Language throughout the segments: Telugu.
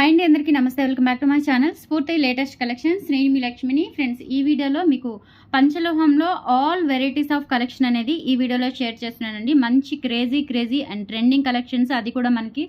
హాయ్ అండి అందరికీ నమస్తే. Welcome back to my channel Spoorthi latest collections నేను మీ లక్ష్మిని ఫ్రెండ్స్ ఈ వీడియోలో మీకు పంచలోహంలో ఆల్ వెరైటీస్ ఆఫ్ కలెక్షన్ అనేది ఈ వీడియోలో షేర్ చేస్తున్నానండి. మంచి crazy crazy and trending collections అది కూడా మనకి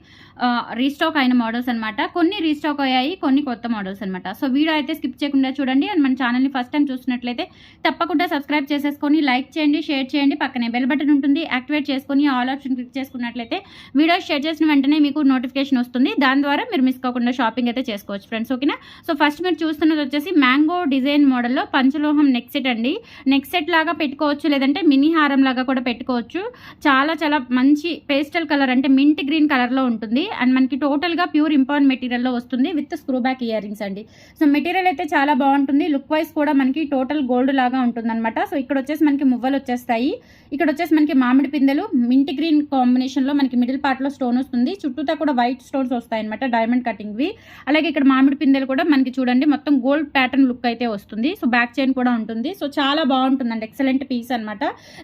రీస్టాక్ అయిన మోడల్స్ అనమాట కొన్ని రీస్టాక్ అయ్యాయి కొన్ని కొత్త మోడల్స్ అనమాట సో వీడియో అయితే స్కిప్ చేయకుండా చూడండి. అండ్ మన ఛానల్ని ఫస్ట్ టైం చూసినట్లయితే తప్పకుండా సబ్స్క్రైబ్ చేసేసుకొని లైక్ చేయండి షేర్ చేయండి. పక్కనే బెల్ బటన్ ఉంటుంది. యాక్టివేట్ చేసుకొని ఆల్ ఆప్షన్ క్లిక్ చేసుకున్నట్లయితే వీడియో షేర్ చేసిన వెంటనే మీకు నోటిఫికేషన్ వస్తుంది. దాని ద్వారా మీరు మిస్ కాకుండా షాపింగ్ అయితే చేసుకోవచ్చు ఫ్రెండ్స్ ఓకేనా? సో ఫస్ట్ మీరు చూస్తున్నది వచ్చేసి మ్యాంగో డిజైన్ మోడల్లో పంచలోహం నెక్ సెట్ అండి. నెక్ సెట్ లాగా పెట్టుకోవచ్చు లేదంటే మినీ హారం లాగా కూడా పెట్టుకోవచ్చు. చాలా చాలా మంచి పేస్టల్ కలర్ అంటే మింట్ గ్రీన్ కలర్లో ఉంటుంది. అండ్ మనకి టోటల్గా ప్యూర్ ఇంపార్ట్ మెటీరియల్లో వస్తుంది with screw back earrings అండి. సో మెటీరియల్ అయితే చాలా బాగుంటుంది. లుక్ వైజ్ కూడా మనకి టోటల్ గోల్డ్ లాగా ఉంటుందన్నమాట. సో ఇక్కడ వచ్చేసి మనకి మువ్వలు వచ్చేస్తాయి. ఇక్కడ వచ్చేసి మనకి మామిడి పిందెలు మింట్ గ్రీన్ కాంబినేషన్లో మనకి మిడిల్ పార్ట్లో స్టోన్ వస్తుంది. చుట్టూతా కూడా వైట్ స్టోన్స్ వస్తాయి అనమాట డైమండ్ ఇవి అలాగే ఇక్కడ మామిడి పిందెలు కూడా మనకి చూడండి మొత్తం గోల్డ్ ప్యాటర్న్ లుక్ అయితే వస్తుంది. సో బ్యాక్ చైన్ కూడా ఉంటుంది. సో చాలా బాగుంటుందండి. ఎక్సలెంట్ పీస్ అనమాట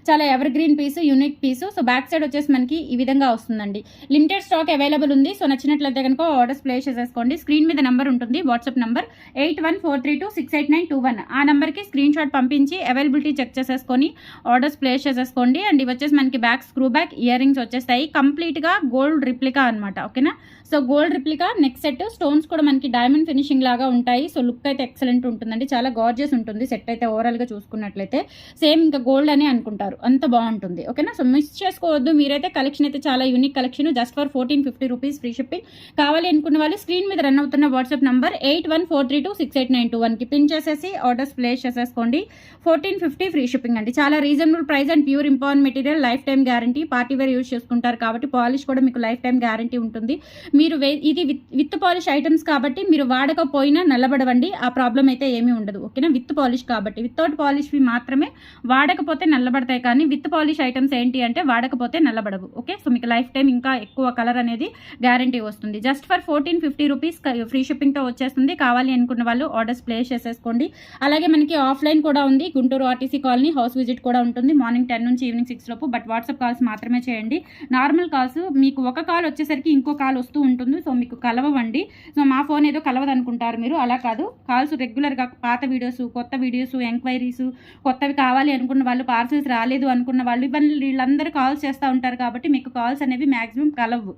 చాలా evergreen piece unique piece. So back side వచ్చేసి మనకి ఈ విధంగా వస్తుందండి. లిమిటెడ్ స్టాక్ అవైలబుల్ ఉంది. సో నచ్చినట్లయితే కనుక ఆర్డర్స్ ప్లేస్ చేసేసుకోండి. స్క్రీన్ మీద నెంబర్ ఉంటుంది. WhatsApp number eight one four three two six eight nine two one. ఆ నెంబర్కి స్క్రీన్ షాట్ పంపించి అవైలబిలిటీ చెక్ చేసేసుకొని ఆర్డర్స్ ప్లేస్ చేసేసుకోండి. అండ్ ఇవి వచ్చేసి మనకి back screw back earrings వచ్చేస్తాయి. కంప్లీట్గా గోల్డ్ రిప్లికా అనమాట ఓకేనా? So gold replica neck set stones కూడా మనకి డైమండ్ ఫినిషింగ్ లాగా ఉంటాయి. సో లుక్ అయితే ఎక్సలెంట్ ఉంటుందండి. చాలా గార్జియస్ ఉంటుంది. సెట్ అయితే ఓవరాల్గా చూసుకున్నట్లయితే. సేమ్ ఇంకా గోల్డ్ అని అనుకుంటారు. అంత బాగుంటుంది. ఓకేనా సో మిస్ చేసుకోవద్దు. మీరైతే కలెక్షన్ అయితే చాలా unique collection just for fourteen fifty rupees free shipping కావాలి అనుకున్న వాళ్ళు స్క్రీన్ మీద రన్ అవుతున్న WhatsApp number eight one four three two six eight nine two వన్కి పిన్ చేసేసి ఆర్డర్స్ ప్లేస్ చేసేసుకోండి. ఫోర్టీన్ ఫిఫ్టీ ఫ్రీ షిప్పింగ్ అండి. చాలా reasonable price and pure import material lifetime guarantee party wear use చేసుకుంటారు కాబట్టి పాలిష్ కూడా మీకు లైఫ్ టైం గ్యారంటీ ఉంటుంది. మీరు వే- ఇది విత్ విత్ పాలిష్ ఐటమ్స్ కాబట్టి మీరు వాడకపోయినా నల్లబడవండి ఆ ప్రాబ్లం అయితే ఏమీ ఉండదు ఓకేనా? విత్ పాలిష్ కాబట్టి. వితౌట్ పాలిష్వి మాత్రమే వాడకపోతే నల్లబడతాయి కానీ విత్ పాలిష్ ఐటమ్స్ ఏంటి అంటే వాడకపోతే నల్లబడవు ఓకే? సో మీకు లైఫ్ టైం ఇంకా ఎక్కువ కలర్ అనేది గ్యారంటీ వస్తుంది. Just for fourteen fifty rupees free షిప్పింగ్తో వచ్చేస్తుంది. కావాలి అనుకున్న వాళ్ళు ఆర్డర్స్ ప్లేస్ చేసేసుకోండి. అలాగే మనకి ఆఫ్లైన్ కూడా ఉంది. Guntur RTC colony house visit కూడా ఉంటుంది. మార్నింగ్ టెన్ నుంచి ఈవినింగ్ సిక్స్ లోపు బట్ వాట్సాప్ కాల్స్ మాత్రమే చేయండి. నార్మల్ కాల్స్ మీకు ఒక కాల్ వచ్చేసరికి ఇంకో కాల్ వస్తూ ఉంటుంది. సో మీకు కలవండి సో మా ఫోన్ ఏదో కలవదు అనుకుంటారు మీరు. అలా కాదు. కాల్స్ రెగ్యులర్గా పాత వీడియోస్ కొత్త వీడియోస్ ఎంక్వైరీస్ కొత్తవి కావాలి అనుకున్న వాళ్ళు పార్సల్స్ రాలేదు అనుకున్న వాళ్ళు ఇవన్నీ వీళ్ళందరూ కాల్స్ చేస్తూ ఉంటారు కాబట్టి మీకు కాల్స్ అనేవి మ్యాక్సిమం కలవు.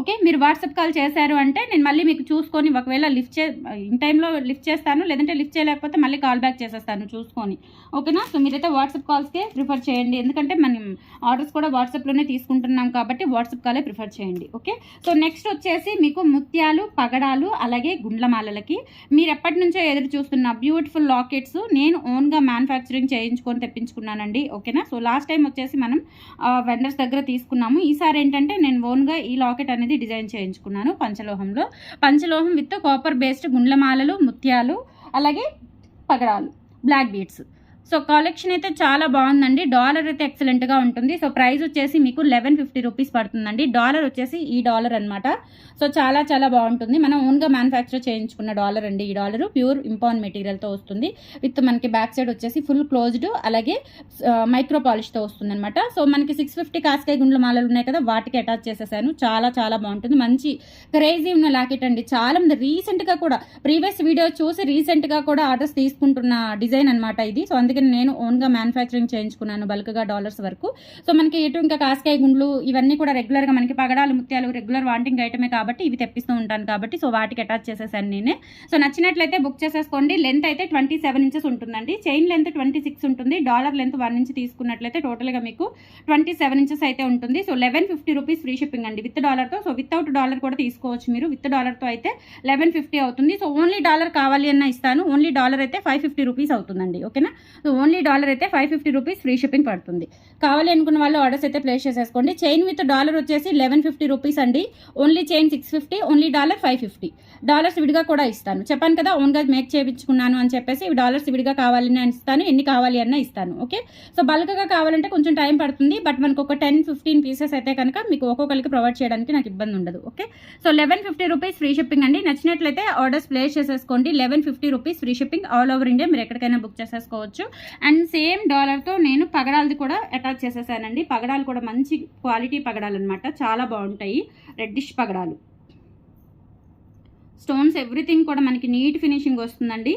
ఓకే మీరు వాట్సాప్ కాల్ చేశారు అంటే నేను మళ్ళీ మీకు చూసుకొని ఒకవేళ లిఫ్ట్ చే ఇన్ టైంలో లిఫ్ట్ చేస్తాను లేదంటే లిఫ్ట్ చేయలేకపోతే మళ్ళీ కాల్ బ్యాక్ చేసేస్తాను చూసుకొని. ఓకేనా? సో మీరైతే వాట్సాప్ కాల్స్కే ప్రిఫర్ చేయండి. ఎందుకంటే మనం ఆర్డర్స్ కూడా వాట్సాప్లోనే తీసుకుంటున్నాం కాబట్టి వాట్సాప్ కాలే ప్రిఫర్ చేయండి. ఓకే? సో నెక్స్ట్ వచ్చేసి మీకు ముత్యాలు పగడాలు అలాగే గుండ్లమాలలకి. మీరు ఎప్పటి నుంచో ఎదురు చూస్తున్న బ్యూటిఫుల్ లాకెట్స్ నేను ఓన్గా మ్యానుఫ్యాక్చరింగ్ చేయించుకొని తెప్పించుకున్నానండి. ఓకేనా? సో లాస్ట్ టైం వచ్చేసి మనం వెండర్స్ దగ్గర తీసుకున్నాము. ఈసారి ఏంటంటే నేను ఓన్గా ఈ లాకెట్ అనేది డిజైన్ చేయించుకున్నాను పంచలోహంలో. పంచలోహం విత్ కాపర్ బేస్డ్ గుండ్లమాలలు ముత్యాలు అలాగే పగడాలు బ్లాక్ బీడ్స్. సో కలెక్షన్ అయితే చాలా బాగుందండి. డాలర్ అయితే ఎక్సలెంట్గా ఉంటుంది. సో ప్రైస్ వచ్చేసి మీకు లెవెన్ ఫిఫ్టీ రూపీస్ పడుతుందండి. డాలర్ వచ్చేసి ఈ డాలర్ అనమాట సో చాలా చాలా బాగుంటుంది. మనం ఓన్గా మ్యానుఫ్యాక్చర్ చేయించుకున్న డాలర్ అండి ఈ డాలర్. ప్యూర్ ఇంపాన్ మెటీరియల్తో వస్తుంది. విత్ మనకి బ్యాక్ సైడ్ వచ్చేసి ఫుల్ క్లోజ్డ్ అలాగే మైక్రో పాలిష్తో వస్తుంది అనమాట సో మనకి సిక్స్ ఫిఫ్టీ కాస్కాయ గుండ్ల మాలలు ఉన్నాయి కదా వాటికి అటాచ్ చేసేసాను. చాలా చాలా బాగుంటుంది. మంచి క్రేజీ ఉన్న లాకెట్ అండి. చాలా మంది రీసెంట్గా కూడా ప్రీవియస్ వీడియో చూసి రీసెంట్గా కూడా ఆర్డర్స్ తీసుకుంటున్న డిజైన్ అనమాట ఇది. సో అందుకని నేను ఓన్గా మ్యానుఫ్యాక్చరింగ్ చేయించుకున్నాను బల్క్గా డాలర్స్ వరకు. సో మనకి ఇటు ఇంకా కాస్కాయ గుండ్లు ఇవన్నీ కూడా రెగ్యులర్గా మనకి పగడాలు ముత్యాలు రెగ్యులర్ వాంటింగ్ ఐటమే కాబట్టి ఇవి తెప్పిస్తూ ఉంటాను కాబట్టి సో వాటికి అటాచ్ చేసేసాను నేనే. సో నచ్చినట్లయితే బుక్ చేసేసుకోండి. లెంత్ అయితే ట్వంటీ సెవెన్ ఇంచెస్ ఉంటుందండి. చైన్ లెంత్ ట్వంటీ సిక్స్ ఉంటుంది. డాలర్ లెంత్ వన్ ఇంచ్ తీసుకున్నట్లయితే టోటల్గా మీకు ట్వంటీ సెవెన్ ఇంచెస్ అయితే ఉంటుంది. So eleven fifty rupees free shipping అండి. విత్ డాలర్తో సో వితౌట్ డాలర్ కూడా తీసుకోవచ్చు మీరు. విత్ డాలర్తో అయితే లెవెన్ ఫిఫ్టీ అవుతుంది. సో ఓన్లీ డాలర్ కావాలి అన్న ఇస్తాను. ఓన్లీ డాలర్ అయితే ఫైవ్ ఫిఫ్టీ రూపీస్ అవుతుందండి. ఓకేనా సో ఓన్లీ డాలర్ అయితే five fifty rupees free shipping పడుతుంది. కావాలి అనుకున్న వాళ్ళు ఆర్డర్స్ అయితే ప్లేస్ చేసేసుకోండి. చైన్ విత్ డాలర్ వచ్చేసి లెవెన్ ఫిఫ్టీ రూపీస్ అండి. Only chain six fifty only dollar five fifty. Dollars విడిగా కూడా ఇస్తాను. చెప్పాను కదా ఓన్గా మేక్ చేయించుకున్నాను అని చెప్పేసి డాలర్స్ విడిగా కావాలని అని ఇస్తాను ఎన్ని కావాలి అన్న ఇస్తాను. ఓకే? సో బల్క్గా కావాలంటే కొంచెం టైం పడుతుంది. బట్ మనకు ఒక టెన్ ఫిఫ్టీన్ పీసెస్ అయితే కనుక మీకు ఒక్కొక్కరికి ప్రొవైడ్ చేయడానికి నాకు ఇబ్బంది ఉండదు. Okay? So eleven fifty rupees free shipping అండి. నచ్చినట్లయితే ఆర్డర్స్ ప్లేస్ చేసేసుకోండి. Eleven fifty rupees free shipping all over India మీరు ఎక్కడికైనా బుక్ చేసేసుకోవచ్చు. అండ్ సేమ్ డాలర్తో నేను పగడాలది కూడా అటాచ్ చేసేసానండి. పగడాలు కూడా మంచి క్వాలిటీ పగడాలు అనమాట చాలా బాగుంటాయి. రెడ్డిష్ పగడాలు. స్టోన్స్ ఎవ్రీథింగ్ కూడా మనకి నీట్ ఫినిషింగ్ వస్తుందండి.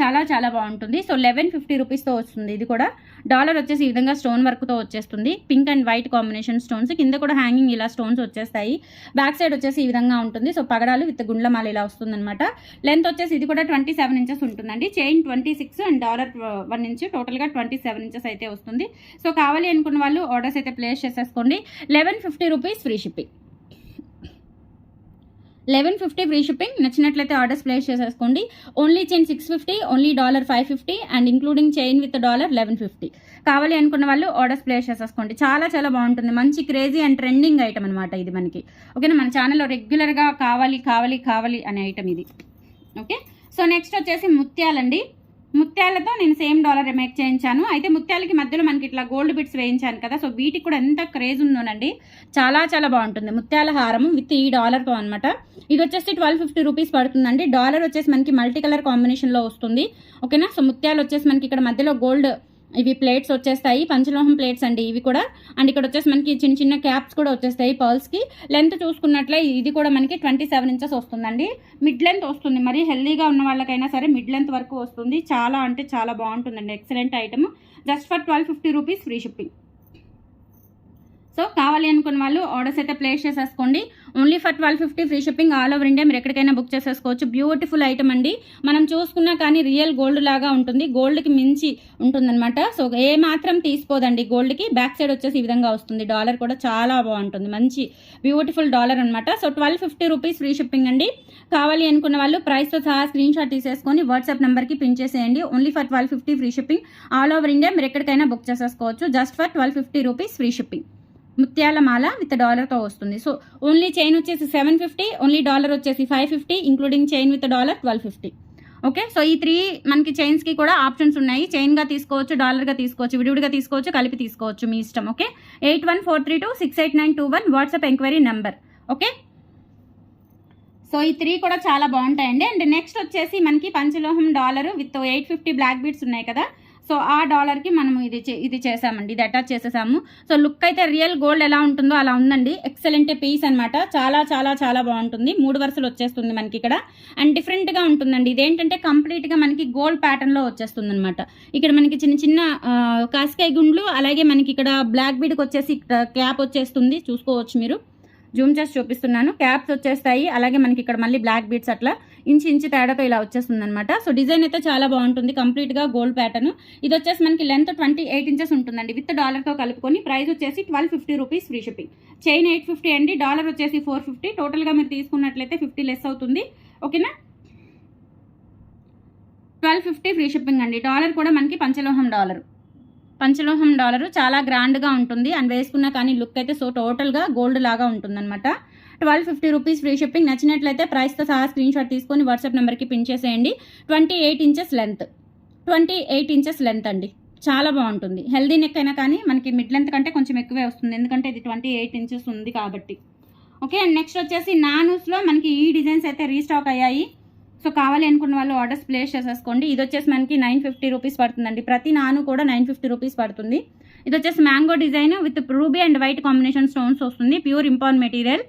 చాలా చాలా బాగుంటుంది. సో లెవెన్ ఫిఫ్టీ రూపీస్తో వస్తుంది. ఇది కూడా డాలర్ వచ్చేసి ఈ విధంగా స్టోన్ వర్క్తో వచ్చేస్తుంది. Pink and white combination stones. కింద కూడా హ్యాంగింగ్ ఇలా స్టోన్స్ వచ్చేస్తాయి. బ్యాక్ సైడ్ వచ్చేసి ఈ విధంగా ఉంటుంది. సో పగడాలు విత్ గుండ్లమాల ఇలా వస్తుందన్నమాట. లెంత్ వచ్చేసి ఇది కూడా ట్వంటీ సెవెన్ ఇంచెస్ ఉంటుందండి. Chain twenty six and dollar one inch. టోటల్గా ట్వంటీ సెవెన్ ఇంచెస్ అయితే వస్తుంది. సో కావాలి అనుకున్న వాళ్ళు ఆర్డర్స్ అయితే ప్లేస్ చేసేసుకోండి. Eleven fifty rupees free shipping. Eleven fifty free shipping. నచ్చినట్లయితే ఆర్డర్స్ ప్లేస్ చేసేసుకోండి. Only chain six fifty only dollar five fifty and including chain with dollar eleven fifty కావాలి అనుకున్న వాళ్ళు ఆర్డర్స్ ప్లేస్ చేసేసుకోండి. చాలా చాలా బాగుంటుంది. మంచి క్రేజీ అండ్ ట్రెండింగ్ ఐటమ్ అనమాట ఇది మనకి. ఓకేనా మన ఛానల్లో రెగ్యులర్గా కావాలి కావాలి కావాలి అనే ఐటమ్ ఇది. ఓకే సో నెక్స్ట్ వచ్చేసి ముత్యాలండి. ముత్యాలతో నేను సేమ్ డాలర్ మేక్ చేయించాను. అయితే ముత్యాలకి మధ్యలో మనకి ఇట్లా గోల్డ్ బిట్స్ వేయించాను కదా సో వీటికి కూడా ఎంత క్రేజ్ ఉందోనండి. చాలా చాలా బాగుంటుంది. ముత్యాల హారం విత్ ఈ డాలర్తో అనమాట ఇది వచ్చేసి ట్వెల్వ్ ఫిఫ్టీ రూపీస్ పడుతుందండి. డాలర్ వచ్చేసి మనకి మల్టీ కలర్ కాంబినేషన్లో వస్తుంది. ఓకేనా? సో ముత్యాలు వచ్చేసి మనకి ఇక్కడ మధ్యలో గోల్డ్ ఇవి ప్లేట్స్ వచ్చేస్తాయి పంచలోహం ప్లేట్స్ అండి ఇవి కూడా. అండ్ ఇక్కడ వచ్చేసి మనకి చిన్న చిన్న క్యాప్స్ కూడా వచ్చేస్తాయి పర్ల్స్కి లెంత్ చూసుకున్నట్లే ఇది కూడా మనకి ట్వంటీ సెవెన్ ఇంచెస్ వస్తుందండి. మిడ్ లెంత్ వస్తుంది. మరి హెల్దీగా ఉన్న వాళ్ళకైనా సరే మిడ్ లెంత్ వరకు వస్తుంది. చాలా అంటే చాలా బాగుంటుందండి. Excellent item. Just for twelve fifty rupees free shipping. So కావాలి అనుకున్న వాళ్ళు ఆర్డర్స్ అయితే ప్లేస్ చేసేసుకోండి. Only for twelve fifty free shipping all over India మీరు ఎక్కడికైనా బుక్ చేసేసుకోవచ్చు. బ్యూటిఫుల్ ఐటమ్ అండి. మనం చూసుకున్నా కానీ రియల్ గోల్డ్ లాగా ఉంటుంది. గోల్డ్కి మించి ఉంటుందన్నమాట. సో ఏ మాత్రం తీసిపోదండి గోల్డ్కి బ్యాక్ సైడ్ వచ్చేసి ఈ విధంగా వస్తుంది. డాలర్ కూడా చాలా బాగుంటుంది. మంచి బ్యూటిఫుల్ డాలర్ అనమాట so twelve fifty rupees free shipping అండి. కావాలి అనుకున్న వాళ్ళు ప్రైస్తో సహా స్క్రీన్ షాట్ తీసేసుకొని వాట్సాప్ నెంబర్కి పిన్ చేసేయండి. Only for twelve fifty free shipping all over India మీరు ఎక్కడికైనా బుక్ చేసేసుకోవచ్చు. Just for twelve fifty rupees free shipping ముత్యాల మాల విత్ డాలర్తో వస్తుంది. సో ఓన్లీ చైన్ వచ్చేసి సెవెన్ ఫిఫ్టీ ఓన్లీ డాలర్ వచ్చేసి five fifty including chain with dollar twelve fifty okay so ఈ త్రీ మనకి చైన్స్కి కూడా ఆప్షన్స్ ఉన్నాయి. చైన్గా తీసుకోవచ్చు డాలర్గా తీసుకోవచ్చు విడివిడిగా తీసుకోవచ్చు కలిపి తీసుకోవచ్చు మీ ఇష్టం. Okay eight one four three two six eight nine two one WhatsApp enquiry number okay so ఈ త్రీ కూడా చాలా బాగుంటాయండి. అండ్ నెక్స్ట్ వచ్చేసి మనకి పంచలోహం dollar with eight fifty black beads ఉన్నాయి కదా. సో ఆ డాలర్కి మనం ఇది చే- ఇది చేసామండి ఇది అటాచ్ చేసేసాము. సో లుక్ అయితే రియల్ గోల్డ్ ఎలా ఉంటుందో అలా ఉందండి. ఎక్సలెంట్ పీస్ అన్నమాట. చాలా చాలా చాలా బాగుంటుంది. మూడు వరుసలు వచ్చేస్తుంది మనకి ఇక్కడ. అండ్ డిఫరెంట్గా ఉంటుందండి. ఇదేంటంటే కంప్లీట్గా మనకి గోల్డ్ ప్యాటర్న్లో వచ్చేస్తుంది అనమాట ఇక్కడ మనకి చిన్న చిన్న కాసికాయ గుండ్లు అలాగే మనకి ఇక్కడ బ్లాక్ బీడ్కి వచ్చేసి క్యాప్ వచ్చేస్తుంది. చూసుకోవచ్చు మీరు. జూమ్ చేసి చూపిస్తున్నాను. క్యాప్స్ వచ్చేస్తాయి. అలాగే మనకి ఇక్కడ మళ్ళీ బ్లాక్ బీట్స్ అట్లా ఇంచు ఇంచు తేడాతో ఇలా వచ్చేస్తుంది అనమాట సో డిజైన్ అయితే చాలా బాగుంటుంది. కంప్లీట్గా గోల్డ్ ప్యాటర్న్ ఇది వచ్చేసి మనకి లెంత్ ట్వంటీ ఎయిట్ ఇంచెస్ ఉంటుందండి విత్ డాలర్తో కలుపుకొని ప్రైస్ వచ్చేసి twelve fifty rupees free shipping chain eight fifty అండి. డాలర్ వచ్చేసి ఫోర్ ఫిఫ్టీ టోటల్గా మీరు తీసుకున్నట్లయితే ఫిఫ్టీ లెస్ అవుతుంది. ఓకేనా ట్వెల్వ్ ఫిఫ్టీ ఫ్రీ షిప్పింగ్ అండి. డాలర్ కూడా మనకి పంచలోహం డాలర్ పంచలోహం డాలరు చాలా గ్రాండ్గా ఉంటుంది. అండ్ వేసుకున్నా కానీ లుక్ అయితే సో టోటల్గా గోల్డ్ లాగా ఉంటుందన్నమాట. Twelve fifty rupees free shipping. నచ్చినట్లయితే ప్రైస్తో సహా స్క్రీన్ షాట్ తీసుకొని వాట్సాప్ నెంబర్కి పిన్ చేసేయండి. Twenty eight inches length. Twenty eight inches length అండి. చాలా బాగుంటుంది. హెల్దీ నెక్ అయినా కానీ మనకి మిడ్ లెంత్ కంటే కొంచెం ఎక్కువే వస్తుంది. ఎందుకంటే ఇది ట్వంటీ ఎయిట్ ఇంచెస్ ఉంది కాబట్టి. ఓకే అండ్ నెక్స్ట్ వచ్చేసి నానూస్లో మనకి ఈ డిజైన్స్ అయితే రీస్టాక్ అయ్యాయి. సో కావాలి అనుకున్న వాళ్ళు ఆర్డర్స్ ప్లేస్ చేసేసుకోండి. ఇది వచ్చేసి మనకి నైన్ ఫిఫ్టీ రూపీస్ పడుతుందండి. ప్రతి నాను కూడా నైన్ ఫిఫ్టీ రూపీస్ పడుతుంది. ఇది వచ్చేసి mango design with ruby and white combination stones వస్తుంది. Pure import material.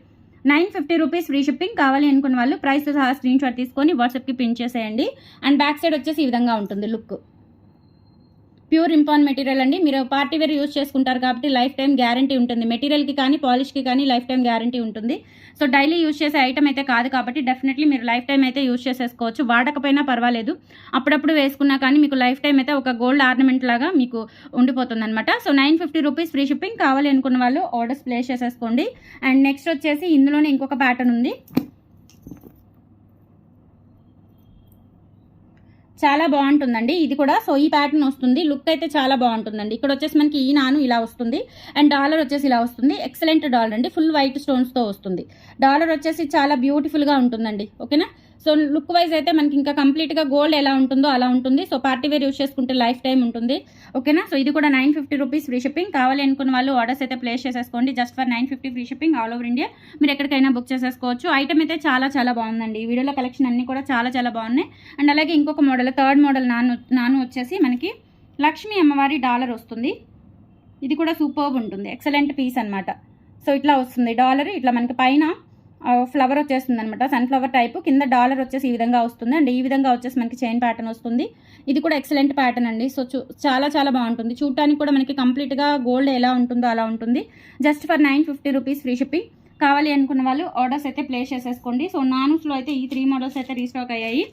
Nine fifty rupees free shipping. కావాలి అనుకున్న వాళ్ళు ప్రైస్తో సహా స్క్రీన్ షాట్ తీసుకొని వాట్సాప్కి పిన్ చేసేయండి. అండ్ బ్యాక్ సైడ్ వచ్చేసి ఈ విధంగా ఉంటుంది లుక్. ప్యూర్ ఇంపాన్ మెటీరియల్ అండి. మీరు పార్టీ వేర్ యూస్ చేసుకుంటారు కాబట్టి లైఫ్ టైం గ్యారంటీ ఉంటుంది. మెటీరియల్కి కానీ పాలిష్కి కానీ లైఫ్ టైం గ్యారంటీ ఉంటుంది. సో డైలీ యూజ్ చేసే ఐటమ్ అయితే కాదు కాబట్టి డెఫినెట్లీ మీరు లైఫ్ టైం అయితే యూస్ చేసేసుకోవచ్చు. వాడకపోయినా పర్వాలేదు. అప్పుడప్పుడు వేసుకున్నా కానీ మీకు లైఫ్ టైం అయితే ఒక గోల్డ్ ఆర్నమెంట్ లాగా మీకు ఉండిపోతుంది అనమాట so nine fifty rupees free shipping కావాలి అనుకున్న వాళ్ళు ఆర్డర్స్ ప్లేస్ చేసేసుకోండి. అండ్ నెక్స్ట్ వచ్చేసి ఇందులోనే ఇంకొక ప్యాటర్న్ ఉంది. చాలా బాగుంటుందండి. ఇది కూడా సో ఈ ప్యాటర్న్ వస్తుంది. లుక్ అయితే చాలా బాగుంటుందండి. ఇక్కడ వచ్చేసి మనకి ఈ నాను ఇలా వస్తుంది. అండ్ డాలర్ వచ్చేసి ఇలా వస్తుంది. ఎక్సలెంట్ డాలర్ అండి. ఫుల్ వైట్ స్టోన్స్తో వస్తుంది. డాలర్ వచ్చేసి చాలా బ్యూటిఫుల్గా ఉంటుందండి. ఓకేనా సో లుక్ వైజ్ అయితే మనకి ఇంకా కంప్లీట్గా గోల్డ్ ఎలా ఉంటుందో అలా ఉంటుంది. సో పార్టీ వేర్ యూస్ చేసుకుంటే లైఫ్ టైం ఉంటుంది. ఓకేనా? సో ఇది కూడా nine fifty rupees free shipping. కావాలి అనుకున్న వాళ్ళు ఆర్డర్స్ అయితే ప్లేస్ చేసేసుకోండి. Just for nine fifty free shipping all over India. మీరు ఎక్కడికైనా బుక్ చేసేసుకోవచ్చు. ఐటమ్ అయితే చాలా చాలా బాగుందండి. ఈ వీడియోలో కలెక్షన్ అన్నీ కూడా చాలా చాలా బాగున్నాయి. అండ్ అలాగే ఇంకొక మోడల్ థర్డ్ మోడల్ నాను నాను వచ్చేసి మనకి లక్ష్మీ అమ్మవారి డాలర్ వస్తుంది. ఇది కూడా సూపర్బ్ ఉంటుంది. ఎక్సలెంట్ పీస్ అన్నమాట. సో ఇట్లా వస్తుంది డాలర్. ఇట్లా మనకి పైన ఫ్లవర్ వచ్చేస్తుంది అనమాట సన్ఫ్లవర్ టైప్ కింద డాలర్ వచ్చేసి ఈ విధంగా వస్తుంది. అండ్ ఈ విధంగా వచ్చేసి మనకి చైన్ ప్యాటర్న్ వస్తుంది. ఇది కూడా ఎక్సలెంట్ ప్యాటర్న్ అండి. సో చూ చాలా చాలా బాగుంటుంది. చూడటానికి కూడా మనకి కంప్లీట్గా గోల్డ్ ఎలా ఉంటుందో అలా ఉంటుంది. Just for nine fifty rupees free shipping కావాలి అనుకున్న వాళ్ళు ఆర్డర్స్ అయితే ప్లేస్ చేసేసుకోండి. సో నానుస్లో అయితే ఈ త్రీ మోడల్స్ అయితే రీస్టాక్ అయ్యాయి.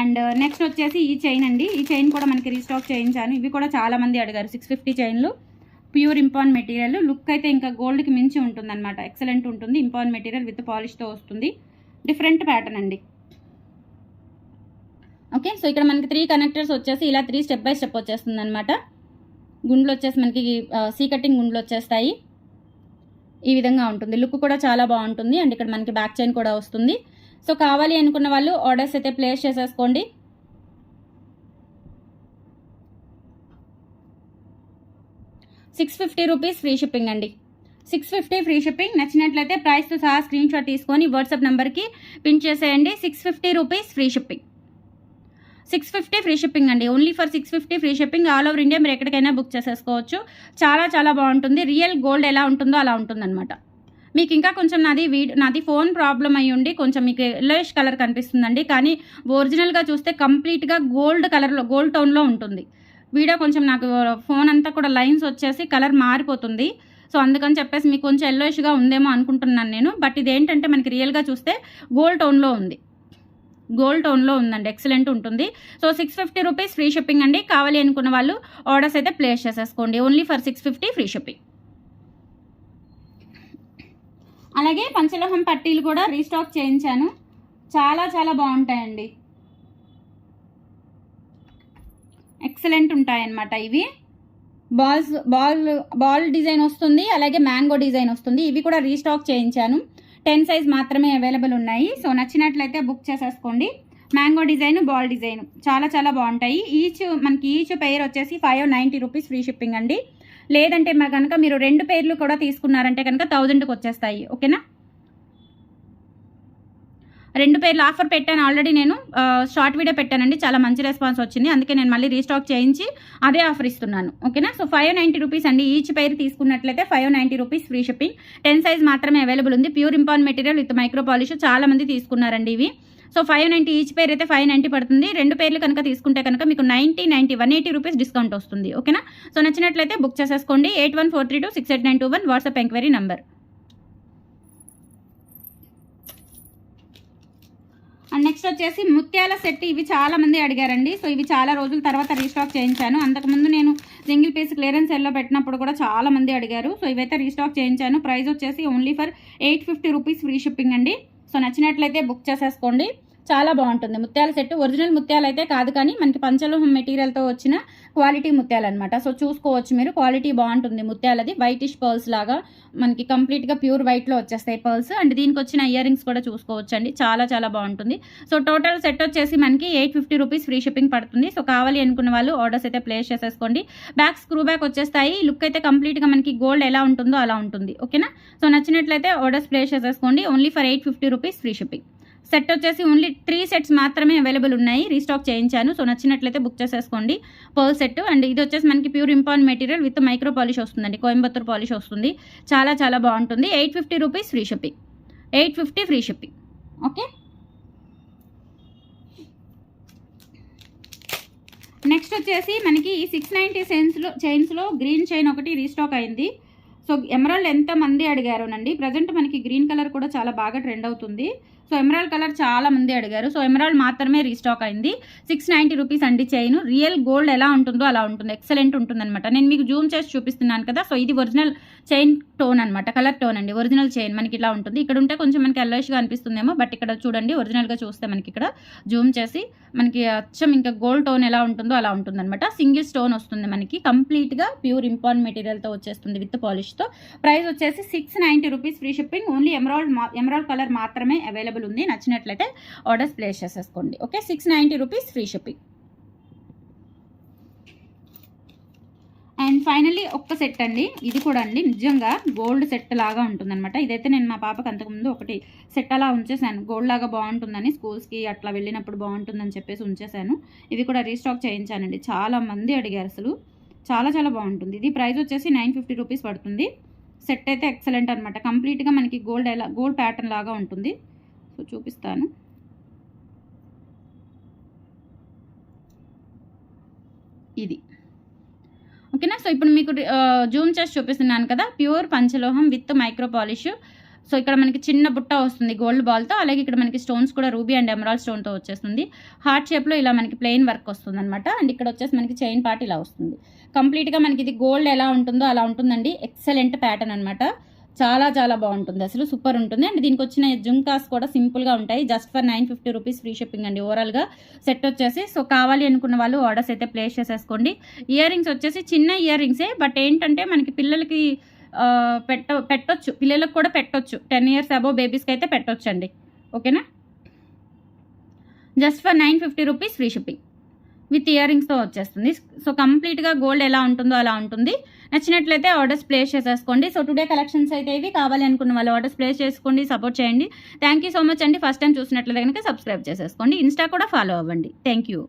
అండ్ uh, నెక్స్ట్ వచ్చేసి ఈ చైన్ అండి. ఈ చైన్ కూడా మనకి రీస్టాక్ చేయించాను. ఇవి కూడా చాలా మంది అడిగారు. సిక్స్ ఫిఫ్టీ చైన్లు ప్యూర్ ఇంపాన్ మెటీరియల్. లుక్ అయితే ఇంకా గోల్డ్కి మించి ఉంటుంది అనమాట ఎక్సలెంట్ ఉంటుంది. ఇంపాన్ మెటీరియల్ విత్ పాలిష్తో వస్తుంది. డిఫరెంట్ ప్యాటర్న్ అండి. ఓకే సో ఇక్కడ మనకి త్రీ కనెక్టర్స్ వచ్చేసి ఇలా త్రీ స్టెప్ బై స్టెప్ వచ్చేస్తుంది అనమాట గుండ్లు వచ్చేసి మనకి సీ కటింగ్ గుండ్లు వచ్చేస్తాయి. ఈ విధంగా ఉంటుంది. లుక్ కూడా చాలా బాగుంటుంది. అండ్ ఇక్కడ మనకి బ్యాక్ చైన్ కూడా వస్తుంది. సో కావాలి అనుకున్న వాళ్ళు ఆర్డర్స్ అయితే ప్లేస్ చేసేసుకోండి. Six fifty rupees free shipping అండి. Six fifty free shipping. నచ్చినట్లయితే ప్రైస్తో సహా స్క్రీన్ షాట్ తీసుకొని వాట్సాప్ నెంబర్కి పిన్ చేసేయండి. Six fifty rupees free shipping. Six fifty free shipping అండి. Only for six fifty free shipping. All over India మీరు ఎక్కడికైనా బుక్ చేసేసుకోవచ్చు. చాలా చాలా బాగుంటుంది. రియల్ గోల్డ్ ఎలా ఉంటుందో అలా ఉంటుందన్నమాట. మీకు ఇంకా కొంచెం నాది వీడియో నాది ఫోన్ ప్రాబ్లం అయ్యి ఉండి కొంచెం మీకు ఎల్లోయిష్ కలర్ కనిపిస్తుందండి. కానీ ఒరిజినల్గా చూస్తే కంప్లీట్గా గోల్డ్ కలర్లో గోల్డ్ టోన్లో ఉంటుంది. వీడియో కొంచెం నాకు ఫోన్ అంతా కూడా లైన్స్ వచ్చేసి కలర్ మారిపోతుంది. సో అందుకని చెప్పేసి మీకు కొంచెం ఎల్లోయిష్గా ఉందేమో అనుకుంటున్నాను నేను. బట్ ఇదేంటంటే మనకి రియల్గా చూస్తే గోల్డ్ టోన్లో ఉంది. గోల్డ్ టోన్లో ఉందండి. ఎక్సలెంట్ ఉంటుంది. So six fifty rupees free shipping అండి. కావాలి అనుకున్న వాళ్ళు ఆర్డర్స్ అయితే ప్లేస్ చేసేసుకోండి. Only for six fifty free shipping అలాగే పంచలోహం పట్టీలు కూడా రీస్టాక్ చేయించాను. చాలా చాలా బాగుంటాయండి. ఎక్సలెంట్ ఉంటాయన్నమాట ఇవి. బాల్స్ బాల్ బాల్ డిజైన్ వస్తుంది అలాగే మ్యాంగో డిజైన్ వస్తుంది. ఇవి కూడా రీస్టాక్ చేయించాను. టెన్ సైజ్ మాత్రమే అవైలబుల్ ఉన్నాయి. సో నచ్చినట్లయితే బుక్ చేసేసుకోండి. మ్యాంగో డిజైన్ బాల్ డిజైన్ చాలా చాలా బాగుంటాయి. ఈచ్ మనకి ఈచ్ పేర్ వచ్చేసి five ninety rupees free shipping అండి. లేదంటే మా కనుక మీరు రెండు పేర్లు కూడా తీసుకున్నారంటే కనుక థౌజండ్కి వచ్చేస్తాయి. ఓకేనా? రెండు పేర్లు ఆఫర్ పెట్టాను ఆల్రెడీ నేను. షార్ట్ వీడియో పెట్టానండి. చాలా మంచి రెస్పాన్స్ వచ్చింది. అందుకే నేను మళ్ళీ రీస్టాక్ చేయించి అదే ఆఫర్ ఇస్తున్నాను. ఓకేనా? సో ఫైవ్ నైంటీ రూపీస్ అండి. ఈచ్ పేరు తీసుకున్నట్లయితే five ninety rupees free shipping. Ten size మాత్రమే అవైలబుల్ ఉంది. Pure impon material with micro polish చాలా మంది తీసుకున్నారండి ఇవి. So five ninety each pair అయితే ఫైవ్ నైంటీ పడుతుంది. రెండు పేర్లు కనుక తీసుకుంటే కనుక మీకు ninety ninety one eighty rupees discount వస్తుంది. ఓకేనా? సో నచ్చినట్లయితే బుక్ చేసేసుకోండి. Eight one four three two six eight nine two one WhatsApp enquiry number. And next వచ్చేసి ముత్యాల సెట్ ఇవి చాలా మంది అడిగారండి. సో ఇవి చాలా రోజుల తర్వాత రీస్టాక్ చేయించాను. అంతకుముందు నేను సింగిల్ పీస్ క్లియరెన్స్ ఎల్లో పెట్టినప్పుడు కూడా చాలా మంది అడిగారు. సో ఇవైతే రీస్టాక్ చేయించాను. ప్రైస్ వచ్చేసి only for eight fifty rupees free shipping అండి. సో నచ్చినట్లయితే బుక్ చేసేసుకోండి. చాలా బాగుంటుంది. ముత్యాల సెట్ ఒరిజినల్ ముత్యాలు అయితే కాదు కానీ మనకి పంచలోహం మెటీరియల్తో వచ్చిన క్వాలిటీ ముత్యాలు అనమాట సో చూసుకోవచ్చు మీరు క్వాలిటీ బాగుంటుంది ముత్యాలది. వైటిష్ పర్ల్స్ లాగా మనకి కంప్లీట్గా ప్యూర్ వైట్లో వచ్చేస్తాయి పర్ల్స్ అండ్ దీనికి వచ్చిన ఇయర్ రింగ్స్ కూడా చూసుకోవచ్చు అండి చాలా చాలా బాగుంటుంది. సో టోటల్ సెట్ వచ్చేసి మనకి eight fifty rupees free shipping పడుతుంది. సో కావాలి అనుకున్న వాళ్ళు ఆర్డర్స్ అయితే ప్లేస్ చేసేసుకోండి. బ్యాక్ స్క్రూ బ్యాక్ వచ్చేస్తాయి. లుక్ అయితే కంప్లీట్గా మనకి గోల్డ్ ఎలా ఉంటుందో అలా ఉంటుంది. ఓకేనా సో నచ్చినట్లయితే ఆర్డర్స్ ప్లేస్ చేసేసుకోండి. Only for eight fifty rupees free shipping set వచ్చేసి ఓన్లీ త్రీ సెట్స్ మాత్రమే అవైలబుల్ ఉన్నాయి. రీస్టాక్ చేయించాను. సో నచ్చినట్లయితే బుక్ చేసేసుకోండి. పర్ల్ సెట్ అండ్ ఇది వచ్చేసి మనకి pure impon material with micro polish వస్తుందండి. కోయంబత్తూర్ పాలిష్ వస్తుంది. చాలా చాలా బాగుంటుంది. Eight fifty rupees free shipping eight fifty free shipping okay next వచ్చేసి మనకి ఈ సిక్స్ నైంటీ సెన్స్లో చైన్స్లో గ్రీన్ చైన్ ఒకటి రీస్టాక్ అయింది. సో ఎమరాల్డ్ ఎంత మంది అడిగారోనండి? ప్రజెంట్ మనకి గ్రీన్ కలర్ కూడా చాలా బాగా ట్రెండ్ అవుతుంది. సో ఎమరాల్డ్ కలర్ చాలా మంది అడిగారు. సో ఎమరాల్డ్ మాత్రమే రీస్టాక్ అయింది. సిక్స్ నైంటీ రూపీస్ అండి చైన్. రియల్ గోల్డ్ ఎలా ఉంటుందో అలా ఉంటుంది. ఎక్సలెంట్ ఉంటుందన్నమాట. నేను మీకు జూమ్ చేసి చూపిస్తున్నాను కదా. సో ఇది ఒరిజినల్ చైన్ టోన్ అనమాట కలర్ టోన్ అండి. ఒరిజినల్ చైన్ మనకి ఇలా ఉంటుంది. ఇక్కడ ఉంటే కొంచెం మనకి ఎల్లోష్గా అనిపిస్తుందేమో బట్ ఇక్కడ చూడండి ఒరిజినల్గా చూస్తే మనకి ఇక్కడ జూమ్ చేసి మనకి అచ్చం ఇంకా గోల్డ్ టోన్ ఎలా ఉంటుందో అలా ఉంటుందన్నమాట. సింగిల్ స్టోన్ వస్తుంది మనకి. కంప్లీట్గా ప్యూర్ ఇంపాన్ మెటీరియల్తో వచ్చేస్తుంది విత్ పాలిష్తో. ప్రైస్ వచ్చేసి six ninety rupees free shipping. Only emerald మా ఎమరాల్డ్ కలర్ మాత్రమే అవైలబుల్ ఉంది నచ్చినట్లయితే ఆర్డర్స్ ప్లేస్ చేసేసుకోండి. Okay six ninety rupees free shipping. And finally ఒక్క సెట్ అండి ఇది కూడా అండి. నిజంగా గోల్డ్ సెట్ లాగా ఉంటుందన్నమాట. ఇదైతే నేను మా పాపకి అంతకుముందు ఒకటి సెట్ అలా ఉంచేసాను గోల్డ్ లాగా బాగుంటుందని స్కూల్స్కి అట్లా వెళ్ళినప్పుడు బాగుంటుందని చెప్పేసి ఉంచేసాను ఇవి కూడా రీస్టాక్ చేయించానండి. చాలా మంది అడిగారు అసలు. చాలా చాలా బాగుంటుంది. ఇది ప్రైస్ వచ్చేసి నైన్ ఫిఫ్టీ రూపీస్ పడుతుంది. సెట్ అయితే ఎక్సలెంట్ అనమాట కంప్లీట్గా మనకి గోల్డ్ ఎలా గోల్డ్ ప్యాటర్న్ లాగా ఉంటుంది. సో చూపిస్తాను. ఇది. ఓకేనా? సో ఇప్పుడు మీకు జూమ్ చేసి చూపిస్తున్నాను కదా? ప్యూర్ పంచలోహం విత్ మైక్రో పాలిష్. సో ఇక్కడ మనకి చిన్న బుట్ట వస్తుంది గోల్డ్ బాల్తో. అలాగే ఇక్కడ మనకి స్టోన్స్ కూడా రూబీ అండ్ ఎమరాల్ స్టోన్తో వచ్చేస్తుంది. హార్ట్ షేప్లో ఇలా మనకి ప్లెయిన్ వర్క్ వస్తుంది అనమాట అండ్ ఇక్కడ వచ్చేసి మనకి చైన్ పార్ట్ ఇలా వస్తుంది. కంప్లీట్గా మనకి ఇది గోల్డ్ ఎలా ఉంటుందో అలా ఉంటుందండి. ఎక్సలెంట్ ప్యాటర్న్ అనమాట చాలా చాలా బాగుంటుంది. అసలు సూపర్ ఉంటుంది. అండ్ దీనికి వచ్చిన జుంకాస్ కూడా సింపుల్గా ఉంటాయి. Just for nine fifty rupees free shipping అండి. ఓవరాల్గా సెట్ వచ్చేసి. సో కావాలి అనుకున్న వాళ్ళు ఆర్డర్స్ అయితే ప్లేస్ చేసేసుకోండి. ఇయర్ రింగ్స్ వచ్చేసి చిన్న ఇయర్ రింగ్సే. బట్ ఏంటంటే మనకి పిల్లలకి పెట్ట పెట్టొచ్చు. పిల్లలకు కూడా పెట్టొచ్చు. టెన్ ఇయర్స్ అబోవ్ బేబీస్కి అయితే పెట్టొచ్చు అండి ఓకేనా? Just for nine fifty rupees free shipping. With year రింగ్స్తో వచ్చేస్తుంది. సో కంప్లీట్గా గోల్డ్ ఎలా ఉంటుందో అలా ఉంటుంది. నచ్చినట్లయితే ఆర్డర్స్ ప్లేస్ చేసేసుకోండి. సో టుడే కలెక్షన్స్ అయితే ఇవి. కావాలి అనుకున్న వాళ్ళు ఆర్డర్స్ ప్లేస్ చేసుకోండి సపోర్ట్ చేయండి. థ్యాంక్ యూ సో మచ్ అండి. ఫస్ట్ టైం చూసినట్లయితే కనుక సబ్స్క్రైబ్ చేసేసుకోండి. ఇన్స్టా కూడా ఫాలో అవ్వండి. Thank you.